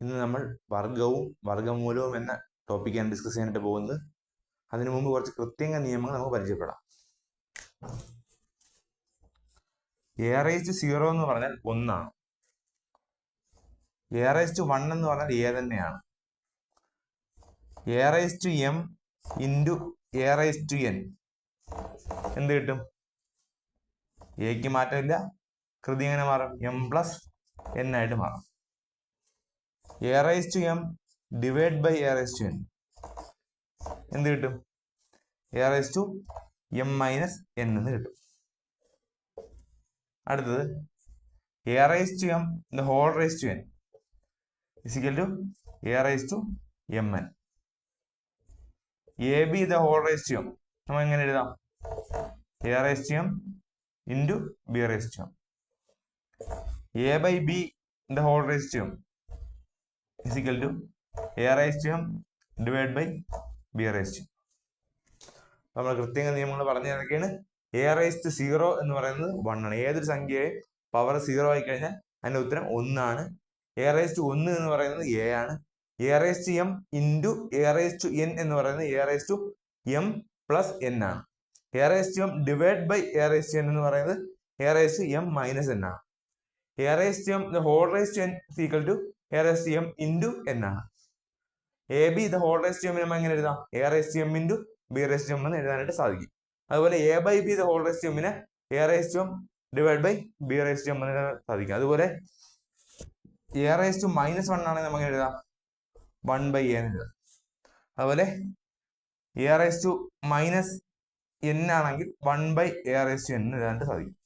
ഇന്ന് നമ്മൾ വർഗവും വർഗമൂലവും എന്ന ടോപ്പിക്കാണ് ഡിസ്കസ് ചെയ്യാനായിട്ട് പോകുന്നത്. അതിനു മുമ്പ് കുറച്ച് കൃത്യങ്ങ നിയമങ്ങൾ നമുക്ക് പരിചയപ്പെടാം. എ സീറോ എന്ന് പറഞ്ഞാൽ ഒന്നാണ്. എ റേസ്റ്റ് വൺ എന്ന് പറഞ്ഞാൽ എ തന്നെയാണ്. A raised M into A raised N എന്ത് കിട്ടും? എക്ക് മാറ്റമില്ല. കൃതി എങ്ങനെ മാറും? എം പ്ലസ് എൻ ആയിട്ട് മാറും. A raise to M divide by A raise to N എന്ത് കിട്ടും A raise to M minus N എന്ന് കിട്ടും അടുത്തത് A raise to M the whole raise to N is equal to A raise to M N A B the whole raise to M നമ്മൾ എങ്ങനെ എഴുതാം A raise to M into B raise to M A by B the whole raise to M is equal to A raise to M divide by B raise to നമ്മൾ കൃത്യങ്ങൾ നിയമങ്ങൾ പറഞ്ഞു ഏതൊക്കെയാണ് A rice to zero എന്ന് പറയുന്നത് one ആണ് ഏതൊരു സംഖ്യയെ പവർ സീറോ ആയി കഴിഞ്ഞാൽ അതിന്റെ ഉത്തരം ഒന്നാണ് എ റൈസ് ടു ഒന്ന് എന്ന് പറയുന്നത് എ ആണ് A raise to M into A raise to N എന്ന് പറയുന്നത് A raise to M plus N ആണ് A raise to M divide by A raise to N എന്ന് പറയുന്നത് A raise to M minus N ആണ് A raise to M the whole raise to N equal to A raise to M A B the whole raise നമ്മൾ എങ്ങനെ എഴുതാം? A raise to B raise എന്ന് എഴുതാനായിട്ട് സാധിക്കും. അതുപോലെ A by B the whole raise to എമ്മിനെ A divide by B raise to M സാധിക്കും. അതുപോലെ എ റൈസ് മൈനസ് വൺ ആണെങ്കിൽ നമുക്ക് എഴുതാം? വൺ ബൈ എ എന്ന് എഴുതാം. അതുപോലെ എ റൈസ് മൈനസ് എൻ ആണെങ്കിൽ one by A raise to എഴുതാനായിട്ട് സാധിക്കും.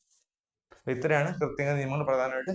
ഇത്രയാണ് കൃത്യങ്ങൾ നിയമങ്ങൾ പ്രധാനമായിട്ട്